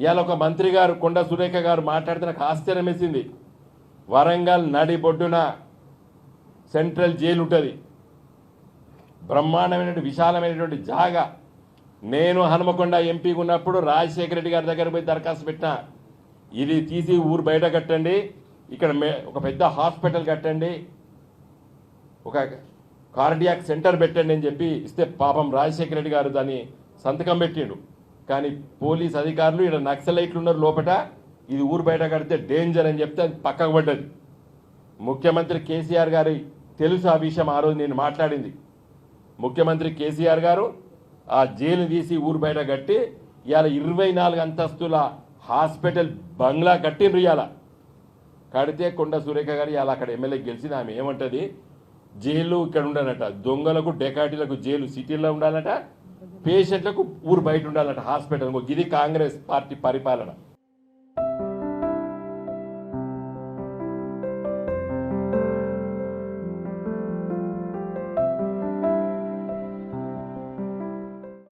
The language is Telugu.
ఇవాళ ఒక మంత్రి గారు కొండ సురేఖ గారు మాట్లాడితే నాకు ఆశ్చర్యం వేసింది. వరంగల్ నడిబొడ్డున సెంట్రల్ జైలు ఉంటుంది. బ్రహ్మాండమైనటువంటి విశాలమైనటువంటి జాగా. నేను హనుమకొండ ఎంపీగా ఉన్నప్పుడు రాజశేఖర రెడ్డి గారి దగ్గర పోయి దరఖాస్తు పెట్టిన. ఇది తీసి ఊరు బయట కట్టండి. ఇక్కడ మే ఒక పెద్ద హాస్పిటల్ కట్టండి. ఒక కార్డియాక్ సెంటర్ పెట్టండి అని చెప్పి ఇస్తే పాపం రాజశేఖర రెడ్డి గారు దాన్ని సంతకం పెట్టిండు. కానీ పోలీస్ అధికారులు ఇక్కడ నక్సలైట్లు ఉన్నారు లోపట. ఇది ఊరు బయట కడితే డేంజర్ అని చెప్తే అది పక్కకు పడ్డది. ముఖ్యమంత్రి కేసీఆర్ గారి తెలుసు ఆ విషయం ఆ రోజు నేను మాట్లాడింది. ముఖ్యమంత్రి కేసీఆర్ గారు ఆ జైలు తీసి ఊరు బయట కట్టి ఇవాళ ఇరవై నాలుగు అంతస్తుల హాస్పిటల్ బంగ్లా కట్టిండ్రు ఇవాళ. కడితే కొండ సురేఖ గారు ఇవాళ అక్కడ ఎమ్మెల్యే గెలిచిన ఆమె ఏమంటుంది? జైలు ఇక్కడ ఉండాలట దొంగలకు డెకాటీలకు జైలు సిటీలో ఉండాలట. పేషెంట్లకు ఊరు బయట ఉండాలంట హాస్పిటల్ ఇది కాంగ్రెస్ పార్టీ పరిపాలన.